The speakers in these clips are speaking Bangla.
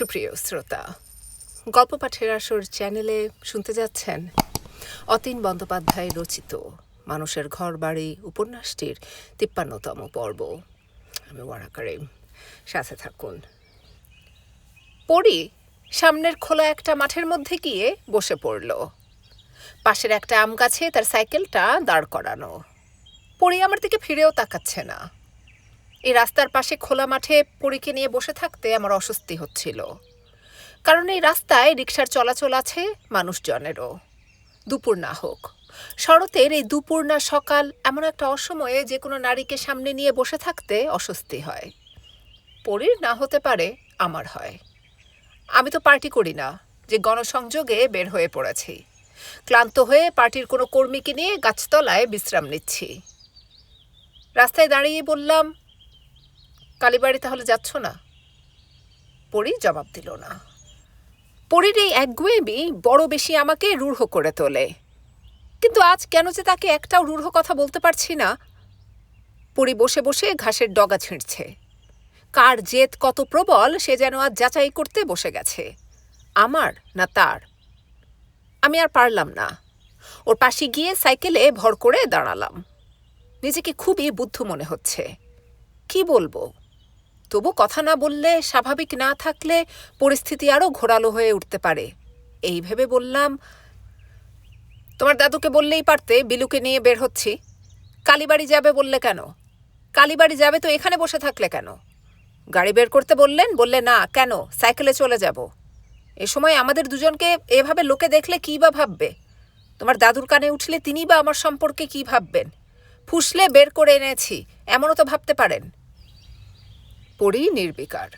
সুপ্রিয় শ্রোতা, গল্প পাঠের আসর চ্যানেলে শুনতে যাচ্ছেন অতীন বন্দ্যোপাধ্যায় রচিত মানুষের ঘর বাড়ি উপন্যাসটির তিপ্পান্নতম পর্ব। আমি ওয়ারাকারে সাথে থাকুন। পড়ি সামনের খোলা একটা মাঠের মধ্যে গিয়ে বসে পড়ল। পাশের একটা আম গাছে তার সাইকেলটা দাঁড় করানো। পড়ি আমার দিকে ফিরেও তাকাচ্ছে না। এই রাস্তার পাশে খোলা মাঠে পরীকে নিয়ে বসে থাকতে আমার অস্বস্তি হচ্ছিল। কারণ এই রাস্তায় রিক্সার চলাচল আছে মানুষজনেরও। দুপুর না হোক। শরতের এই দুপুর না সকাল এমন একটা অসময়ে যে কোনো নারীকে সামনে নিয়ে বসে থাকতে অস্বস্তি হয়। পরীর না হতে পারে, আমার হয়। আমি তো পার্টি করি না, যে গণসংযোগে বের হয়ে পড়েছি। ক্লান্ত হয়ে পার্টির কোনো কর্মীকে নিয়ে গাছতলায় বিশ্রাম নিচ্ছি। রাস্তায় দাঁড়িয়ে বললাম কালীবাড়ি তাহলে যাচ্ছ না? পরি জবাব দিল না। পরির এই একগুয়েমি বড় বেশি আমাকে রূঢ় করে তোলে। কিন্তু আজ কেন যে তাকে একটাও রূঢ় কথা বলতে পারছি না? পরি বসে বসে ঘাসের ডগা ছিঁড়ছে। কার জেদ কত প্রবল, সে যেন আজ যাচাই করতে বসে গেছে। আমার না তার? আমি আর পারলাম না। ওর পাশে গিয়ে সাইকেলে ভর করে দাঁড়ালাম। নিজেকে খুবই বুদ্ধ মনে হচ্ছে। কি বলব? তবু কথা না বললে স্বাভাবিক না থাকলে পরিস্থিতি আরও ঘোরালো হয়ে উঠতে পারে। এই ভেবে বললাম, তোমার দাদুকে বললেই পারতে, বিলুকে নিয়ে বের হচ্ছি। কালীবাড়ি যাবে বললে কেন? কালীবাড়ি যাবে তো এখানে বসে থাকলে কেন? গাড়ি বের করতে বললেন, বললে না, কেন? সাইকেলে চলে যাব। এ সময় আমাদের দুজনকে এভাবে লোকে দেখলে কী বা ভাববে? তোমার দাদুর কানে উঠলে তিনি বা আমার সম্পর্কে কি ভাববেন? ফুসলে বের করে এনেছি, এমনও তো ভাবতে পারেন। পড়ি নির্বিকার।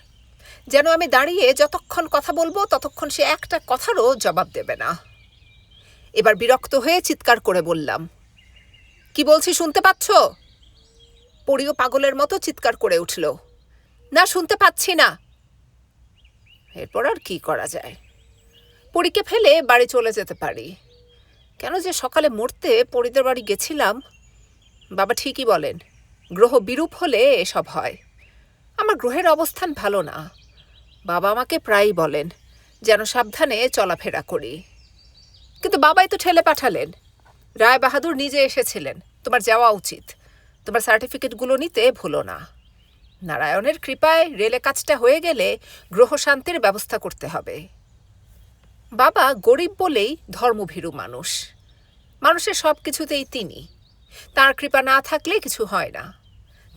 যেন আমি দাঁড়িয়ে যতক্ষণ কথা বলব, ততক্ষণ সে একটা কথারও জবাব দেবে না। এবার বিরক্ত হয়ে চিৎকার করে বললাম, কি বলছি শুনতে পাচ্ছ? পড়িও পাগলের মতো চিৎকার করে উঠল, না, শুনতে পাচ্ছি না। এরপর আর কি করা যায়? পরীকে ফেলে বাড়ি চলে যেতে পারি। কেন যে সকালে মরতে পরিদের বাড়ি গেছিলাম, বাবা ঠিকই বলেন, গ্রহ বিরূপ হলে এসব হয়। আমার গ্রহের অবস্থান ভালো না। বাবা আমাকে প্রায়ই বলেন, যেন সাবধানে চলাফেরা করি। কিন্তু বাবাই তো ঠেলে পাঠালেন। রায় বাহাদুর নিজে এসেছিলেন। তোমার যাওয়া উচিত। তোমার সার্টিফিকেটগুলো নিতে ভুলো না। নারায়ণের কৃপায় রেলে কাজটা হয়ে গেলে গ্রহ শান্তির ব্যবস্থা করতে হবে। বাবা গরিব বলেই ধর্মভীরু মানুষ। মানুষের সব কিছুতেই তিনি। তার কৃপা না থাকলে কিছু হয় না।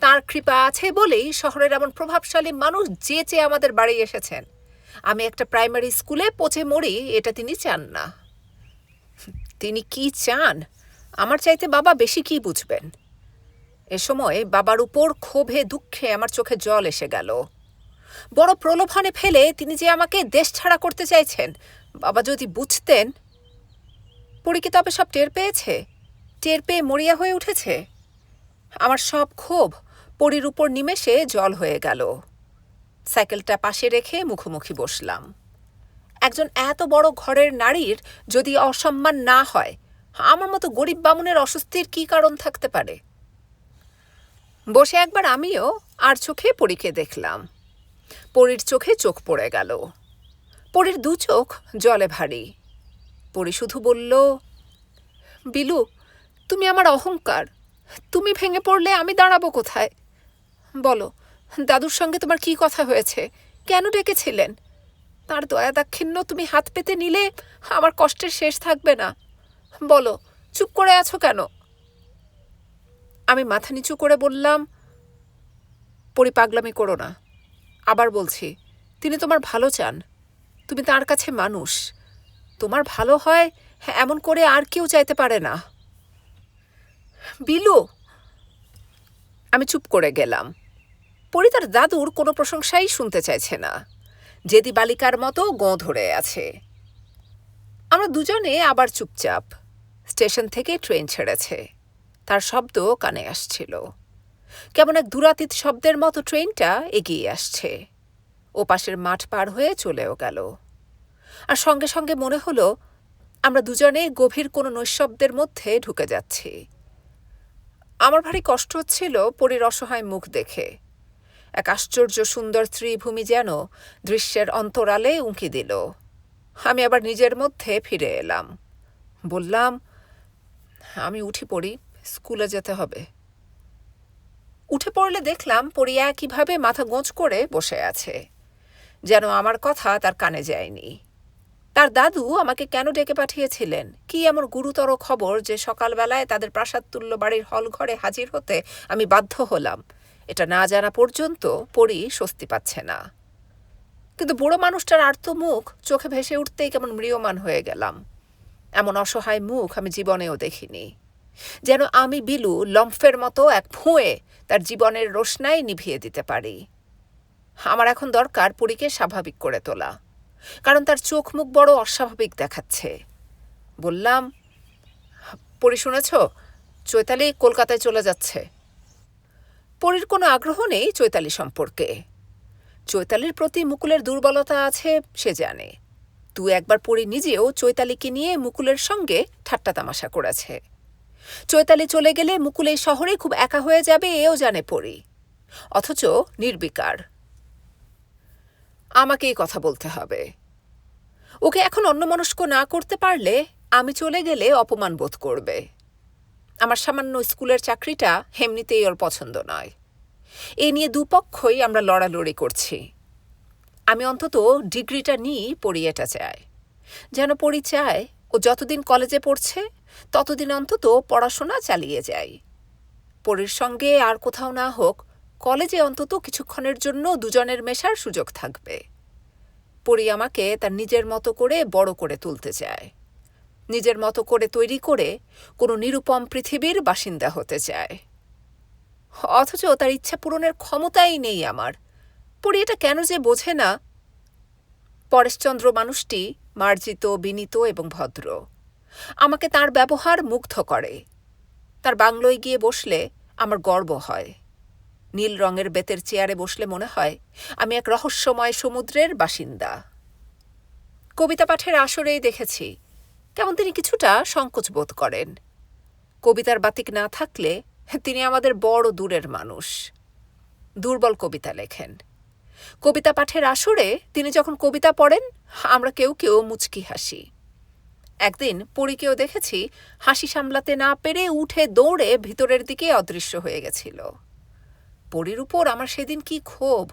তার কৃপা আছে বলেই শহরের এমন প্রভাবশালী মানুষ যে চেয়ে আমাদের বাড়ি এসেছেন। আমি একটা প্রাইমারি স্কুলে পচে মরি, এটা তিনি চান না। তিনি কি চান? আমার চাইতে বাবা বেশি কি বুঝবেন? এ সময় বাবার উপর ক্ষোভে, দুঃখে আমার চোখে জল এসে গেল। বড় প্রলোভনে ফেলে তিনি যে আমাকে দেশ ছাড়া করতে চাইছেন, বাবা যদি বুঝতেন, পরী কি তবে সব টের পেয়েছে? টের পেয়ে মরিয়া হয়ে উঠেছে? আমার সব ক্ষোভ পরির উপর নিমেষে জল হয়ে গেল। সাইকেলটা পাশে রেখে মুখোমুখি বসলাম। একজন এত বড় ঘরের নারীর যদি অসম্মান না হয়, আমার মতো গরিব বামুনের অস্বস্তির কি কারণ থাকতে পারে? বসে একবার আমিও আর চোখে পরীকে দেখলাম। পরীর চোখে চোখ পড়ে গেল। পরীর দু চোখ জলে ভারী। পরি শুধু বলল, বিলু, তুমি আমার অহংকার। তুমি ভেঙে পড়লে আমি দাঁড়াবো কোথায়? বলো, দাদুর সঙ্গে তোমার কি কথা হয়েছে? কেন ডেকেছিলেন? তার দয়া দাক্ষিণ্য তুমি হাত পেতে নিলে আমার কষ্টের শেষ থাকবে না। বলো, চুপ করে আছো কেন? আমি মাথা নিচু করে বললাম পরিপাগলামি করো না। আবার বলছি, তিনি তোমার ভালো চান। তুমি তার কাছে মানুষ। তোমার ভালো হয়, এমন করে আর কেউ চাইতে পারে না। বিলু! আমি চুপ করে গেলাম। পরি তার দাদুর কোনো প্রশংসাই শুনতে চাইছে না। যেদি বালিকার মতো গোঁ ধরে আছে। আমরা দুজনে আবার চুপচাপ স্টেশন থেকে ট্রেন ছেড়েছে। তার শব্দ কানে আসছিল। কেমন এক দুরাতীত শব্দের মতো ট্রেনটা এগিয়ে আসছে। ও পাশের মাঠ পার হয়ে চলেও গেল। আর সঙ্গে সঙ্গে মনে হলো, আমরা দুজনে গভীর কোনো নৈশব্দের মধ্যে ঢুকে যাচ্ছি। আমার ভারী কষ্ট হচ্ছিল পরীর অসহায় মুখ দেখে। এক আশ্চর্য সুন্দর ত্রিভূমি যেন দৃশ্যের অন্তরালে উঁকি দিল। আমি আবার নিজের মধ্যে ফিরে এলাম। বললাম, আমি উঠি পড়ি, স্কুলে যেতে হবে। উঠে পড়লে দেখলাম পড়ি একইভাবে মাথা গোঁজ করে বসে আছে। যেন আমার কথা তার কানে যায়নি। তার দাদু আমাকে কেন ডেকে পাঠিয়েছিলেন? কি এমন গুরুতর খবর যে সকালবেলায় তাদের প্রাসাদতুল্য বাড়ির হল ঘরে হাজির হতে আমি বাধ্য হলাম? এটা না জানা পর্যন্ত পড়ি স্বস্তি পাচ্ছে না। কিন্তু বুড়ো মানুষটার আর্ত মুখ চোখে ভেসে উঠতেই কেমন ম্রিয়মান হয়ে গেলাম। এমন অসহায় মুখ আমি জীবনেও দেখিনি। যেন আমি বিলু লম্ফের মতো এক ফুঁয়ে তার জীবনের রোশনাই নিভিয়ে দিতে পারি। আমার এখন দরকার পরীকে স্বাভাবিক করে তোলা। কারণ তার চোখ মুখ বড় অস্বাভাবিক দেখাচ্ছে। বললাম, পরি শুনেছ? চৈতালি কলকাতায় চলে যাচ্ছে। পরীর কোনো আগ্রহ নেই চৈতালি সম্পর্কে। চৈতালির প্রতি মুকুলের দুর্বলতা আছে, সে জানে। তুই একবার পরি নিজেও চৈতালিকে নিয়ে মুকুলের সঙ্গে ঠাট্টা তামাশা করেছে। চৈতালি চলে গেলে মুকুল এই শহরে খুব একা হয়ে যাবে, এও জানে পরি। অথচ নির্বিকার। আমাকেই কথা বলতে হবে। ওকে এখন অন্যমনস্ক না করতে পারলে আমি চলে গেলে অপমান বোধ করবে। আমার সামান্য স্কুলের চাকরিটা এমনিতেই ওর পছন্দ নয়। এ নিয়ে দুপক্ষই আমরা লড়ালড়ি করছি। আমি অন্তত ডিগ্রিটা নিই পড়িয়েটা চাই। যেন পড়ি চায় ও যতদিন কলেজে পড়ছে, ততদিন অন্তত পড়াশোনা চালিয়ে যায় পরীর সঙ্গে আর কোথাও না হোক, কলেজে অন্তত কিছুক্ষণের জন্য দুজনের মেশার সুযোগ থাকবে। পরি আমাকে তার নিজের মতো করে বড় করে তুলতে চায়। নিজের মতো করে তৈরি করে কোনো নিরুপম পৃথিবীর বাসিন্দা হতে চায়। অথচ তার ইচ্ছা পূরণের ক্ষমতাই নেই আমার। পরি এটা কেন যে বোঝে না। পরেশচন্দ্র মানুষটি মার্জিত, বিনীত এবং ভদ্র। আমাকে তার ব্যবহার মুগ্ধ করে। তার বাংলোয় গিয়ে বসলে আমার গর্ব হয়। নীল রঙের বেতের চেয়ারে বসলে মনে হয় আমি এক রহস্যময় সমুদ্রের বাসিন্দা। কবিতা পাঠের আসরেই দেখেছি কেমন তিনি কিছুটা সংকোচ বোধ করেন। কবিতার বাতিক না থাকলে তিনি আমাদের বড় দূরের মানুষ। দুর্বল কবিতা লেখেন। কবিতা পাঠের আসরে তিনি যখন কবিতা পড়েন, আমরা কেউ কেউ মুচকি হাসি। একদিন পরীকেও দেখেছি হাসি সামলাতে না পেরে উঠে দৌড়ে ভিতরের দিকে অদৃশ্য হয়ে গেছিল। পরীর উপর আমার সেদিন কি ক্ষোভ?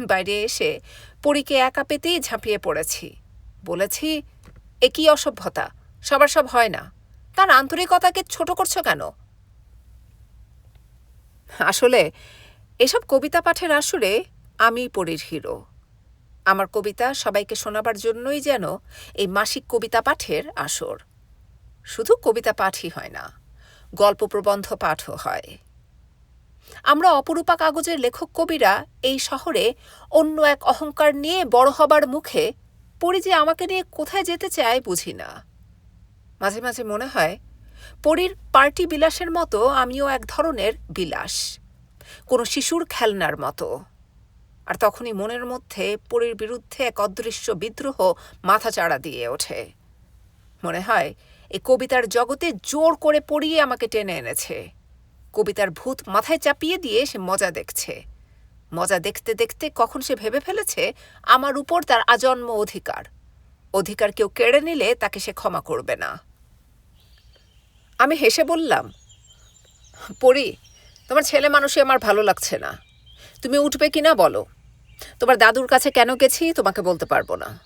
বাইরে এসে পরীকে একা পেতেই ঝাঁপিয়ে পড়েছি। বলেছি এ কি অসভ্যতা, সবার সব হয় না। তার আন্তরিকতাকে ছোট করছ কেন? আসলে, এসব কবিতা পাঠের আসরে আমি পরীর হিরো। আমার কবিতা সবাইকে শোনাবার জন্যই যেন এই মাসিক কবিতা পাঠের আসর। শুধু কবিতা পাঠই হয় না, গল্প প্রবন্ধ পাঠও হয়। আমরা অপরূপা কাগজের লেখক কবিরা এই শহরে অন্য এক অহংকার নিয়ে বড় হবার মুখে পরি যে আমাকে নিয়ে কোথায় যেতে চায় বুঝি না। মাঝে মাঝে মনে হয়, পরীর পার্টি বিলাসের মতো আমিও এক ধরনের বিলাস, কোনো শিশুর খেলনার মতো। আর তখনই মনের মধ্যে পরীর বিরুদ্ধে এক অদৃশ্য বিদ্রোহ মাথাচাড়া দিয়ে ওঠে। মনে হয় এই কবিতার জগতে জোর করে পড়িয়ে আমাকে টেনে এনেছে। কবিতার ভূত মাথায় চাপিয়ে দিয়ে সে মজা দেখছে। মজা দেখতে দেখতে কখন সে ভেবে ফেলেছে, আমার উপর তার আজন্ম অধিকার। অধিকার কেউ কেড়ে নিলে তাকে সে ক্ষমা করবে না। আমি হেসে বললাম পড়ি তোমার ছেলে মানুষই আমার ভালো লাগছে না। তুমি উঠবে কি না বলো। তোমার দাদুর কাছে কেন গেছি তোমাকে বলতে পারব না।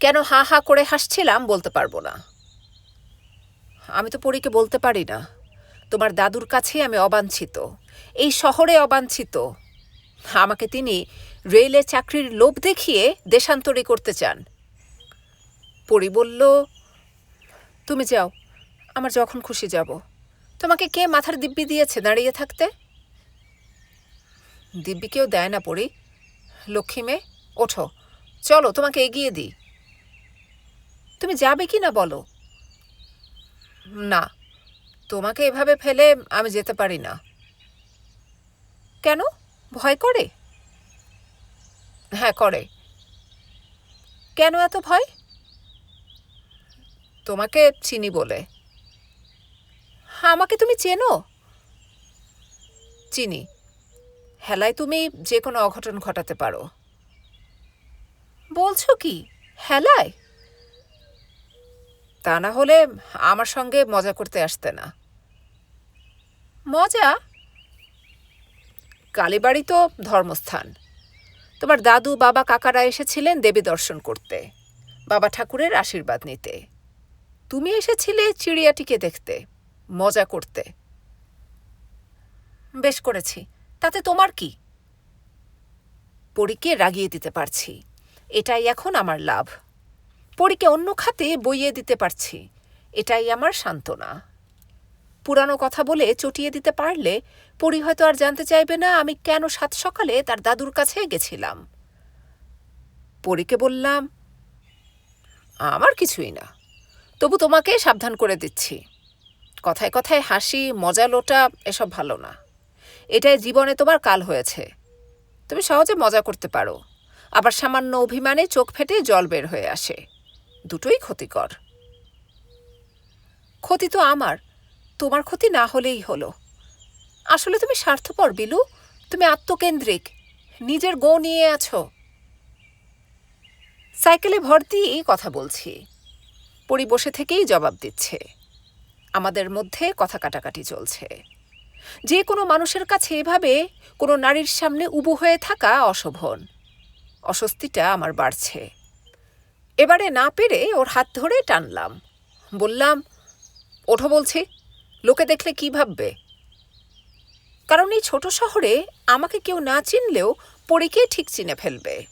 কেন হা হা করে হাসছিলাম বলতে পারব না। আমি তো পরীকে বলতে পারি না। তোমার দাদুর কাছে আমি অবাঞ্ছিত। এই শহরে অবাঞ্ছিত। আমাকে তিনি রেলে চাকরির লোভ দেখিয়ে দেশান্তরী করতে চান। পরি বলল, তুমি যাও, আমার যখন খুশি যাব। তোমাকে কে মাথার দিব্যি দিয়েছে দাঁড়িয়ে থাকতে? দিব্যি কেউ দেয় না পড়ি লক্ষ্মী মেয়ে, ওঠো, চলো, তোমাকে এগিয়ে দিই। তুমি যাবে কি না বলো? না, তোমাকে এভাবে ফেলে আমি যেতে পারি না। কেন? ভয় করে? হ্যাঁ করে। কেন এত ভয়? তোমাকে চিনি বলে। আমাকে তুমি চেনো? চিনি। হেলায় তুমি যে কোনো অঘটন ঘটাতে পারো। বলছো কি? হেলায়? তা না হলে আমার সঙ্গে মজা করতে আসতে না। মজা? কালীবাড়ি তো ধর্মস্থান। তোমার দাদু, বাবা, কাকারা এসেছিলেন দেবী দর্শন করতে, বাবা ঠাকুরের আশীর্বাদ নিতে। তুমি এসেছিলে চিড়িয়াটিকে দেখতে, মজা করতে। বেশ করেছি, তাতে তোমার কি? পরীকে রাগিয়ে দিতে পারছি, এটাই এখন আমার লাভ। পরীকে অন্য খাতে বইয়ে দিতে পারছি, এটাই আমার সান্ত্বনা। পুরানো কথা বলে চটিয়ে দিতে পারলে পরি হয়তো আর জানতে চাইবে না আমি কেন সাত সকালে তার দাদুর কাছে গেছিলাম। পরীকে বললাম, আমার কিছুই না। তবু তোমাকে সাবধান করে দিচ্ছি। কথায় কথায় হাসি, মজা, লোটা এসব ভালো না। এটাই জীবনে তোমার কাল হয়েছে। তুমি সহজে মজা করতে পারো। আবার সামান্য অভিমানে চোখ ফেটে জল বের হয়ে আসে। দুটোই ক্ষতিকর। ক্ষতি তো আমার। তোমার ক্ষতি না হলেই হলো। আসলে তুমি স্বার্থপর, বিলু। তুমি আত্মকেন্দ্রিক। নিজের গো নিয়ে আছো। সাইকেলে ভর দিয়েই কথা বলছি। পরি বসে থেকেই জবাব দিচ্ছে। আমাদের মধ্যে কথা কাটাকাটি চলছে। যে কোনো মানুষের কাছে এভাবে কোনো নারীর সামনে উবু হয়ে থাকা অশোভন। অস্বস্তিটা আমার বাড়ছে। এবারে না পেরে ওর হাত ধরে টানলাম। বললাম, ওঠো বলছি। লোকে দেখলে কি ভাববে? কারণ এই ছোট শহরে আমাকে কেউ না চিনলেও পরীকে ঠিক চিনে ফেলবে।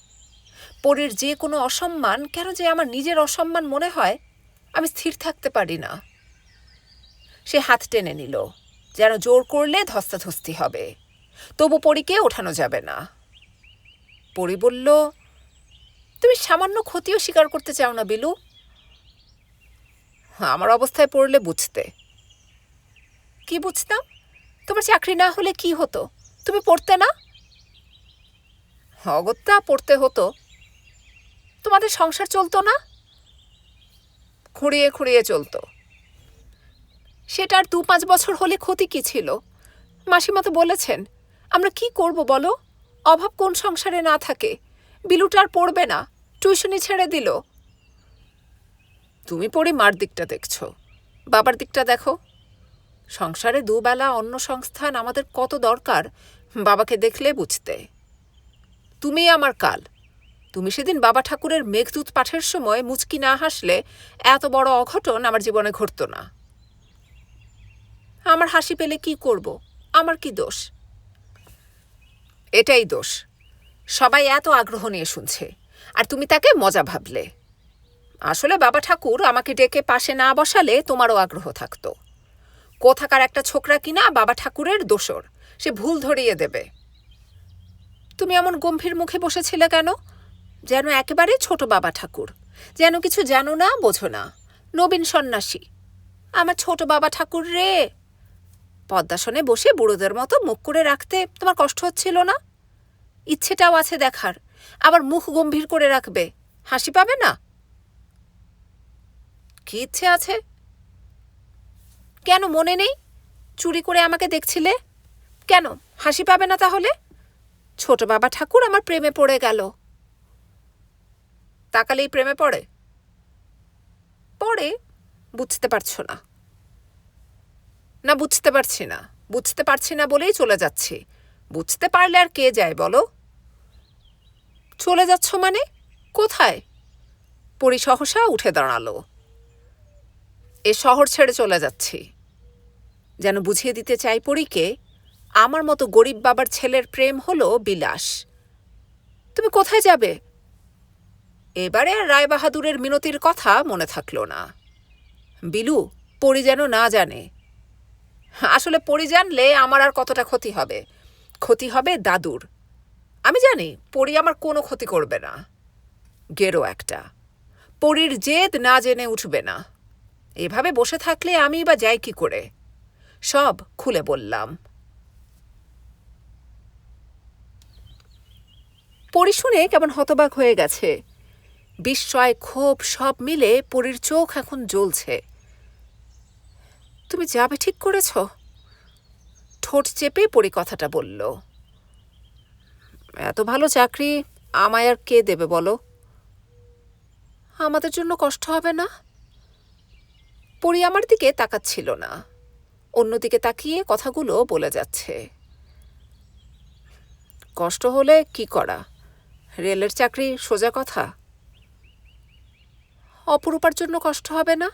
পরীর যে কোনো অসম্মান, কেন যে আমার নিজের অসম্মান মনে হয়, আমি স্থির থাকতে পারি না। সে হাত টেনে নিল, যেন জোর করলে ধস্তাধস্তি হবে। তবু পরীকে ওঠানো যাবে না। পরি বলল, তুমি সামান্য ক্ষতিও স্বীকার করতে চাও না, বিলু। আমার অবস্থায় পড়লে বুঝতে। কি বুঝতাম? তোমার চাকরি না হলে কি হতো? তুমি পড়তে না? অগত্যা পড়তে হতো। তোমাদের সংসার চলতো না? খুঁড়িয়ে খুঁড়িয়ে চলতো। সেটার দু পাঁচ বছর হলে ক্ষতি কি ছিল? মাসিমা তো বলেছেন, আমরা কি করব বলো? অভাব কোন সংসারে না থাকে। বিলুটার পড়বে না। টিউশনি ছেড়ে দিল। তুমি পড়ে মার দিকটা দেখছ। বাবার দিকটা দেখো। সংসারে দুবেলা অন্য সংস্থান আমাদের কত দরকার, বাবাকে দেখলে বুঝতে। তুমি আমার কাল। তুমি সেদিন বাবা ঠাকুরের মেঘদূত পাঠের সময় মুচকি না হাসলে এত বড় অঘটন আমার জীবনে ঘটত না। আমার হাসি পেলে কি করব? আমার কি দোষ? এটাই দোষ। সবাই এত আগ্রহ নিয়ে শুনছে, আর তুমি তাকে মজা ভাবলে। আসলে বাবা ঠাকুর আমাকে ডেকে পাশে না বসালে তোমারও আগ্রহ থাকতো। কোথাকার একটা ছোকরা কিনা বাবা ঠাকুরের দোসর সে ভুল ধরিয়ে দেবে। তুমি এমন গম্ভীর মুখে বসেছিলে কেন? যেন একেবারে ছোট বাবা ঠাকুর, যেন কিছু জানো না, বোঝো না। নবীন সন্ন্যাসী, আমার ছোট বাবা ঠাকুর রে। পদ্মাসনে বসে বুড়োদের মতো মুখ করে রাখতে তোমার কষ্ট হচ্ছিল না? ইচ্ছেটাও আছে দেখার, আবার মুখ গম্ভীর করে রাখবে, হাসি পাবে না? কি ইচ্ছে আছে? কেন মনে নেই? চুরি করে আমাকে দেখছিলে? কেন? হাসি পাবে না তাহলে? ছোট বাবা ঠাকুর আমার প্রেমে পড়ে গেল। তাকালেই প্রেমে পড়ে? পড়ে, বুঝতে পারছ না। না, বুঝতে পারছি না। বুঝতে পারছি না বলেই চলে যাচ্ছি। বুঝতে পারলে আর কে যায় বলো? চলে যাচ্ছ মানে? কোথায়? পরি সহসা উঠে দাঁড়াল। এ শহর ছেড়ে চলে যাচ্ছি। যেন বুঝিয়ে দিতে চাই পরীকে, আমার মতো গরিব বাবার ছেলের প্রেম হলো বিলাস। তুমি কোথায় যাবে? এবারে রায়বাহাদুরের মিনতির কথা মনে থাকল না। বিলু, পরি যেন না জানে। আসলে পরি জানলে আমার আর কতটা ক্ষতি হবে? ক্ষতি হবে দাদুর। আমি জানি, পরি আমার কোনো ক্ষতি করবে না। গেরো একটা। পরির জেদ না জেনে উঠবে না। এভাবে বসে থাকলে আমি বা যাই কি করে? সব খুলে বললাম। পরি শুনে কেমন হতবাক হয়ে গেছে। বিস্ময়, ক্ষোভ, সব মিলে পরীর চোখ এখন জ্বলছে। তুমি যাবে ঠিক করেছ? ঠোঁট চেপে পরি কথাটা বলল। এত ভালো চাকরি, আমায় আর কে দেবে বলো? আমাদের জন্য কষ্ট হবে না? পরি আমার দিকে তাকাচ্ছিল না। অন্যদিকে তাকিয়ে কথাগুলো বলে যাচ্ছে। কষ্ট হলে কি করা? রেলের চাকরি সোজা কথা? অপরূপার জন্য কষ্ট হবে না?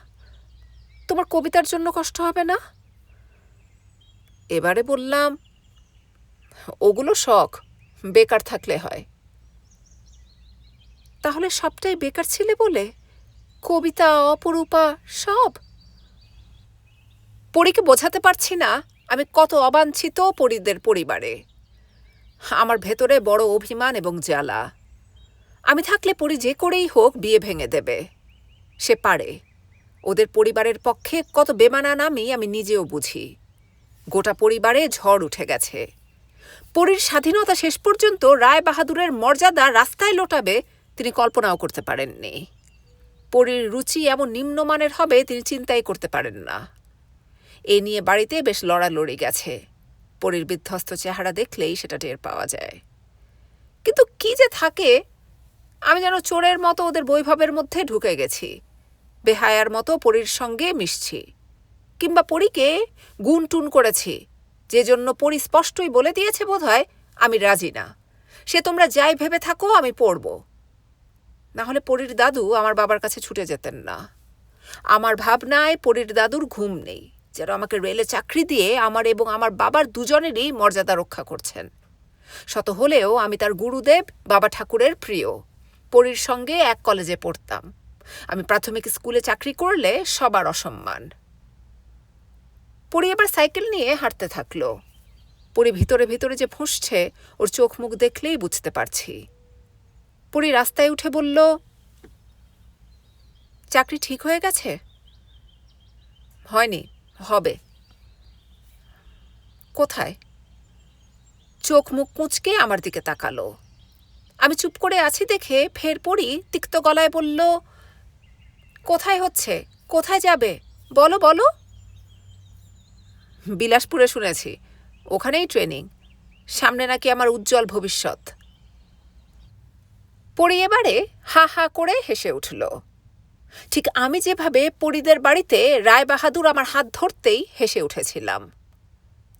তোমার কবিতার জন্য কষ্ট হবে না? এবারে বললাম, ওগুলো শখ, বেকার থাকলে হয়। তাহলে সবটাই বেকার ছিলে বলে? কবিতা, অপরূপা, সব? পরীকে বোঝাতে পারছি না, আমি কত অবাঞ্ছিত পরীদের পরিবারে। আমার ভেতরে বড় অভিমান এবং জ্বালা। আমি থাকলে পরি যে করেই হোক বিয়ে ভেঙে দেবে। সে পারে। ওদের পরিবারের পক্ষে কত বেমানা আমি আমি নিজেও বুঝি। গোটা পরিবারে ঝড় উঠে গেছে। পরীর স্বাধীনতা শেষ পর্যন্ত রায় বাহাদুরের মর্যাদা রাস্তায় লোটাবে তিনি কল্পনাও করতে পারেননি। পরীর রুচি এমন নিম্নমানের হবে তিনি চিন্তাই করতে পারেন না। এ নিয়ে বাড়িতে বেশ লড়ালড়ি গেছে। পরীর বিধ্বস্ত চেহারা দেখলেই সেটা টের পাওয়া যায়। কিন্তু কি যে থাকে, আমি যেন চোরের মতো ওদের বৈভবের মধ্যে ঢুকে গেছি। বেহায়ার মতো পরীর সঙ্গে মিশছি। কিংবা পরীকে গুণ টুন করেছি। যে জন্য পরি স্পষ্টই বলে দিয়েছে বোধহয়, আমি রাজি না। সে তোমরা যাই ভেবে থাকো, আমি পড়ব। না হলে পরীর দাদু আমার বাবার কাছে ছুটে যেতেন না। আমার ভাবনায় পরীর দাদুর ঘুম নেই। যেন আমাকে রেলে চাকরি দিয়ে আমার এবং আমার বাবার দুজনেরই মর্যাদা রক্ষা করছেন। শত হলেও আমি তার গুরুদেব, বাবা ঠাকুরের প্রিয়। পরীর সঙ্গে এক কলেজে পড়তাম। আমি প্রাথমিক স্কুলে চাকরি করলে সবার অসম্মান। পরি এবার সাইকেল নিয়ে হাঁটতে থাকল। পরি ভিতরে ভিতরে যে ফুঁসছে, ওর চোখ মুখ দেখলেই বুঝতে পারছি। পরি রাস্তায় উঠে বলল, চাকরি ঠিক হয়ে গেছে? হয়নি। হবে। কোথায়? চোখ মুখ কুঁচকে আমার দিকে তাকালো। আমি চুপ করে আছি দেখে ফের পড়ি তিক্ত গলায় বলল, কোথায় হচ্ছে? কোথায় যাবে? বলো বলো। বিলাসপুরে শুনেছি, ওখানেই ট্রেনিং। সামনে নাকি আমার উজ্জ্বল ভবিষ্যৎ। পড়ি এবারে হা হা করে হেসে উঠল। ঠিক আমি যেভাবে পরিদের বাড়িতে রায় বাহাদুর আমার হাত ধরতেই হেসে উঠেছিলাম।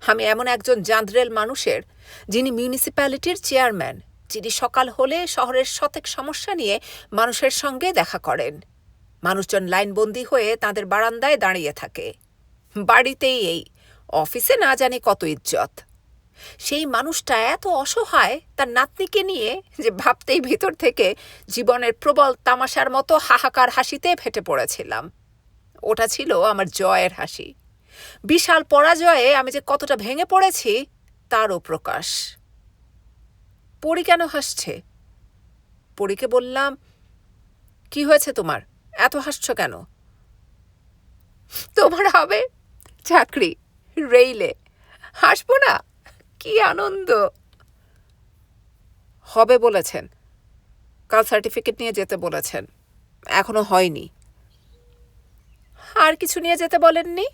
আমি এমন একজন জাঁদরেল মানুষের, যিনি মিউনিসিপ্যালিটির চেয়ারম্যান, যিনি সকাল হলে শহরের শতেক সমস্যা নিয়ে মানুষের সঙ্গে দেখা করেন। মানুষজন লাইনবন্দি হয়ে তাদের বারান্দায় দাঁড়িয়ে থাকে। বাড়িতেই এই, অফিসে না জানি কত ইজ্জত। সেই মানুষটা এত অসহায় তার নাতনিকে নিয়ে যে ভাবতেই ভিতর থেকে জীবনের প্রবল তামাশার মতো হাহাকার হাসিতে ফেটে পড়েছিলাম। ওটা ছিল আমার জয়ের হাসি। বিশাল পরাজয়ে আমি যে কতটা ভেঙে পড়েছি, তারও প্রকাশ। পরি কেন হাসছে? পরীকে বললাম, কি হয়েছে তোমার? এত হাসছ কেন? তোমার হবে চাকরি, রেইলে। হাসবো না? কি আনন্দ। হবে বলেছেন। কাল সার্টিফিকেট নিয়ে যেতে বলেছেন। এখনও হয়নি। আর কিছু নিয়ে যেতে বলেননি?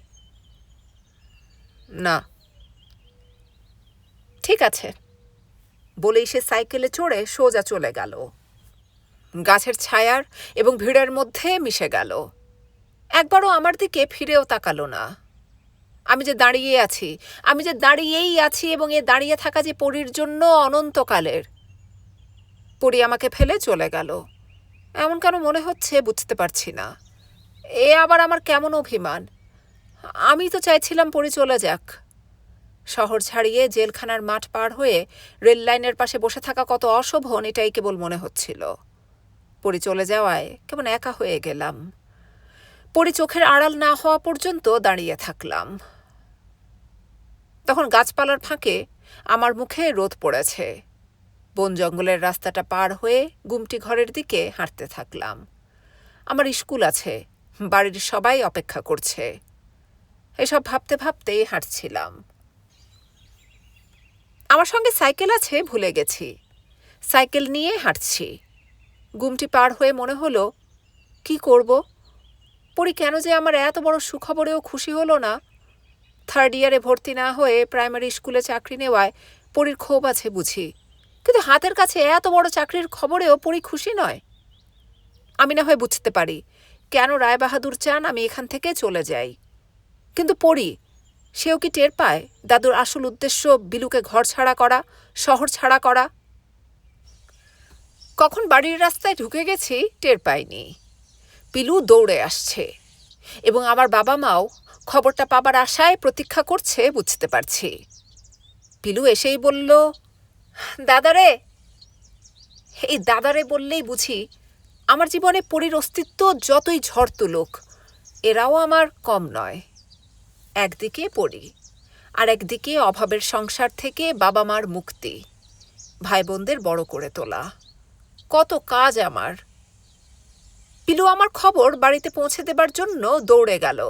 না। ঠিক আছে। বলেই সে সাইকেলে চড়ে সোজা চলে গেল। গাছের ছায়ার এবং ভিড়ের মধ্যে মিশে গেল। একবারও আমার দিকে ফিরেও তাকালো না। আমি যে দাঁড়িয়ে আছি, আমি যে দাঁড়িয়েই আছি এবং এ দাঁড়িয়ে থাকা যে পরীর জন্য অনন্তকালের। পরি আমাকে ফেলে চলে গেল। এমন কেন মনে হচ্ছে বুঝতে পারছি না। এ আবার আমার কেমন অভিমান? আমি তো চাইছিলাম পরি চলে যাক। শহর ছাড়িয়ে জেলখানার মাঠ পার হয়ে রেল লাইনের পাশে বসে থাকা কত অশোভন এটাই কেবল মনে হচ্ছিল। পরি চলে যাওয়ায় কেমন একা হয়ে গেলাম। পরি চোখের আড়াল না হওয়া পর্যন্ত দাঁড়িয়ে থাকলাম। তখন গাছপালার ফাঁকে আমার মুখে রোদ পড়েছে। বন জঙ্গলের রাস্তাটা পার হয়ে গুমটি ঘরের দিকে হাঁটতে থাকলাম। আমার স্কুল আছে, বাড়ির সবাই অপেক্ষা করছে। এসব ভাবতে ভাবতেই হাঁটছিলাম। আমার সঙ্গে সাইকেল আছে, ভুলে গেছি। সাইকেল নিয়ে হাঁটছি। গুমটি পার হয়ে মনে হলো, কি করব? পরি কেন যে আমার এত বড় সুখবরেও খুশি হলো না? থার্ড ইয়ারে ভর্তি না হয়ে প্রাইমারি স্কুলে চাকরি নেওয়ায় পরীর ক্ষোভ আছে বুঝি। কিন্তু হাতের কাছে এত বড় চাকরির খবরেও পড়ি খুশি নয়। আমি না হয় বুঝতে পারি, কেন রায়বাহাদুর চান আমি এখান থেকে চলে যাই। কিন্তু পড়ি সেও কি টের পায়? দাদুর আসল উদ্দেশ্য বিলুকে ঘর ছাড়া করা, শহর ছাড়া করা? কখন বাড়ির রাস্তায় ঢুকে গেছি টের পাইনি। পিলু দৌড়ে আসছে। এবং আমার বাবা মাও খবরটা পাবার আশায় প্রতীক্ষা করছে, বুঝতে পারছি। পিলু এসেই বলল, দাদারে! এই দাদারে বললেই বুঝি আমার জীবনে পরীর অস্তিত্ব যতই ঝড় তুলুক, এরাও আমার কম নয়। একদিকে পড়ি আর একদিকে অভাবের সংসার থেকে বাবা মার মুক্তি। ভাই বোনদের বড় করে তোলা। কত কাজ আমার পিলু আমার খবর বাড়িতে পৌঁছে দেবার জন্য দৌড়ে গেল।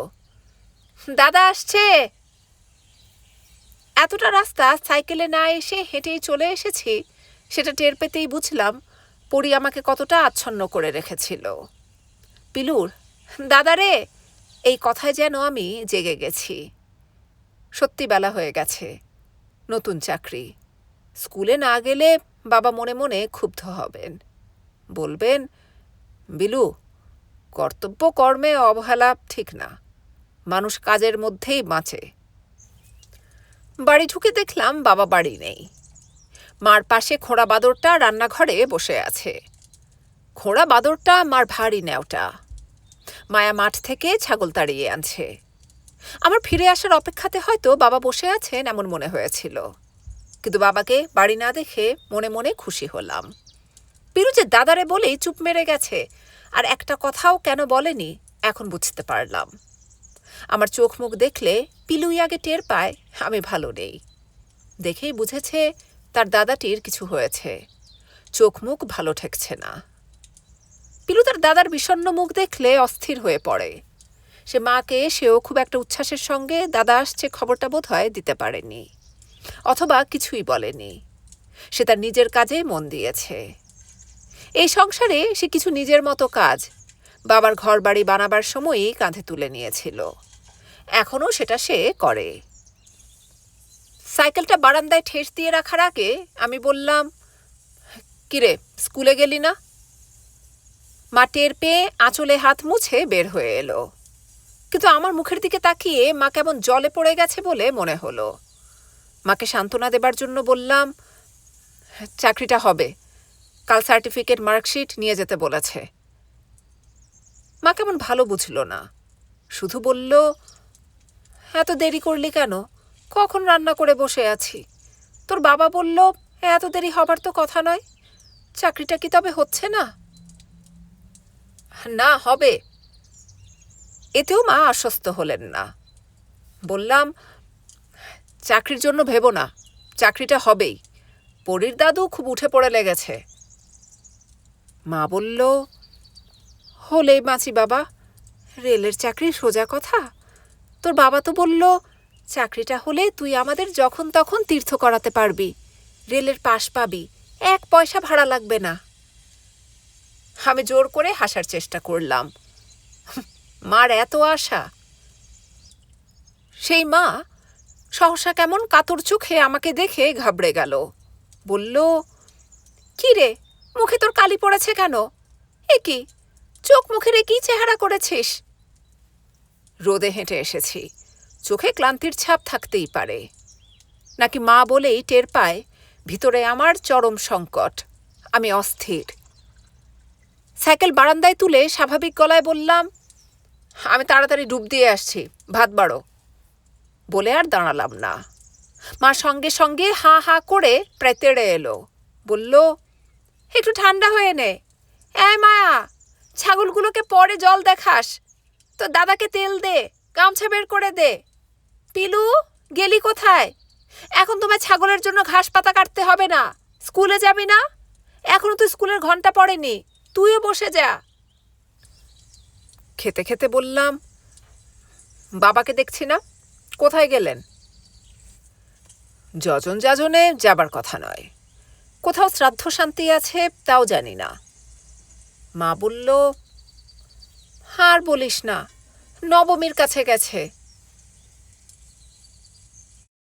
দাদা আসছে। এতটা রাস্তা সাইকেলে না এসে হেঁটেই চলে এসেছি, সেটা টের পেতেই বুঝলাম পরি আমাকে কতটা আচ্ছন্ন করে রেখেছিল। পিলুর, দাদা রে, এই কথায় যেন আমি জেগে গেছি। সত্যি বেলা হয়ে গেছে, নতুন চাকরি। স্কুলে না গেলে বাবা মনে মনে ক্ষুব্ধ হবেন। বলবেন, বিলু কর্তব্য, কর্মে অবহেলা ঠিক না। মানুষ কাজের মধ্যেই বাঁচে। বাড়ি ঢুকে দেখলাম বাবা বাড়ি নেই। মার পাশে খোঁড়া বাদরটা রান্নাঘরে বসে আছে। খোঁড়া বাদরটা মার ভারী নেওটা মায়া মাঠ থেকে ছাগল তাড়িয়ে আনছে। আমার ফিরে আসার অপেক্ষাতে হয়তো বাবা বসে আছেন এমন মনে হয়েছিল। কিন্তু বাবাকে বাড়ি না দেখে মনে মনে খুশি হলাম। পিরু যে দাদারে বলেই চুপ মেরে গেছে। আর একটা কথাও কেন বলেনি, এখন বুঝতে পারলাম। আমার চোখ মুখ দেখলে পিলুই আগে টের পায়, আমি ভালো নেই। দেখেই বুঝেছে তার দাদাটির কিছু হয়েছে। চোখ মুখ ভালো ঠেকছে না। পিলু তার দাদার বিষণ্ণ মুখ দেখলে অস্থির হয়ে পড়ে। সে মাকে, সেও খুব একটা উচ্ছ্বাসের সঙ্গে দাদা আসছে খবরটা বোধ হয় দিতে পারেনি, অথবা কিছুই বলেনি। সে তার নিজের কাজে মন দিয়েছে। এই সংসারে সে কিছু নিজের মতো কাজ। বাবার ঘর বাড়ি বানাবার সময়ই কাঁধে তুলে নিয়েছিল। এখনও সেটা সে করে। সাইকেলটা বারান্দায় ঠেস দিয়ে রাখার আগে আমি বললাম, কিরে, স্কুলে গেলি না? মা টের পেয়ে আঁচলে হাত মুছে বের হয়ে এলো। কিন্তু আমার মুখের দিকে তাকিয়ে মা কেমন জলে পড়ে গেছে বলে মনে হলো। মাকে সান্ত্বনা দেবার জন্য বললাম, চাকরিটা হবে। কাল সার্টিফিকেট মার্কশিট নিয়ে যেতে বলেছে। মা কেমন ভালো বুঝল না। শুধু বলল, এত দেরি করলি কেন? কখন রান্না করে বসে আছি? তোর বাবা বলল, এত দেরি হবার তো কথা নয়। চাকরিটা কি তবে হচ্ছে না? না, হবে। এতেও মা আশ্বস্ত হলেন না। বললাম, চাকরির জন্য ভেবো না। চাকরিটা হবেই। পরীর দাদু খুব উঠে পড়ে লেগেছে। মা বলল হলে মাছি বাবা, রেলের চাকরি সোজা কথা। তোর বাবা তো বলল, চাকরিটা হলে তুই আমাদের যখন তখন তীর্থ করাতে পারবি। রেলের পাশ পাবি, এক পয়সা ভাড়া লাগবে না। আমি জোর করে হাসার চেষ্টা করলাম। মার এত আশা। সেই মা সহসা কেমন কাতর চোখে আমাকে দেখে ঘাবড়ে গেল। বলল, কি রে মুখে তোর কালি পড়েছে কেন? এ কি? চোখ মুখের কি চেহারা করেছিস? রোদে হেঁটে এসেছি। চোখে ক্লান্তির ছাপ থাকতেই পারে। নাকি মা বলেই টের পায়, ভিতরে আমার চরম সংকট। আমি অস্থির। সাইকেল বারান্দায় তুলে স্বাভাবিক গলায় বললাম, আমি তাড়াতাড়ি ডুব দিয়ে আসছি, ভাত বাড়ো। বলে আর দাঁড়ালাম না। মা সঙ্গে সঙ্গে হা হা করে প্রায় তেড়ে এলো। বলল একটু ঠান্ডা হয়ে নে। এ মায়া, ছাগলগুলোকে পরে জল দেখাস। তো দাদাকে তেল দে, গামছা বের করে দে। পিলু, গেলি কোথায়? এখন তোমায় ছাগলের জন্য ঘাস পাতা কাটতে হবে না। স্কুলে যাবি না? এখনও তো স্কুলের ঘণ্টা পড়েনি। তুইও বসে যা। খেতে খেতে বললাম, বাবাকে দেখছি না, কোথায় গেলেন? যজন যাজনে যাবার কথা নয়। কোথাও শ্রাদ্ধ শান্তি আছে তাও জানি না। মা বলল, আর বলিস না, নবমীর কাছে গেছে।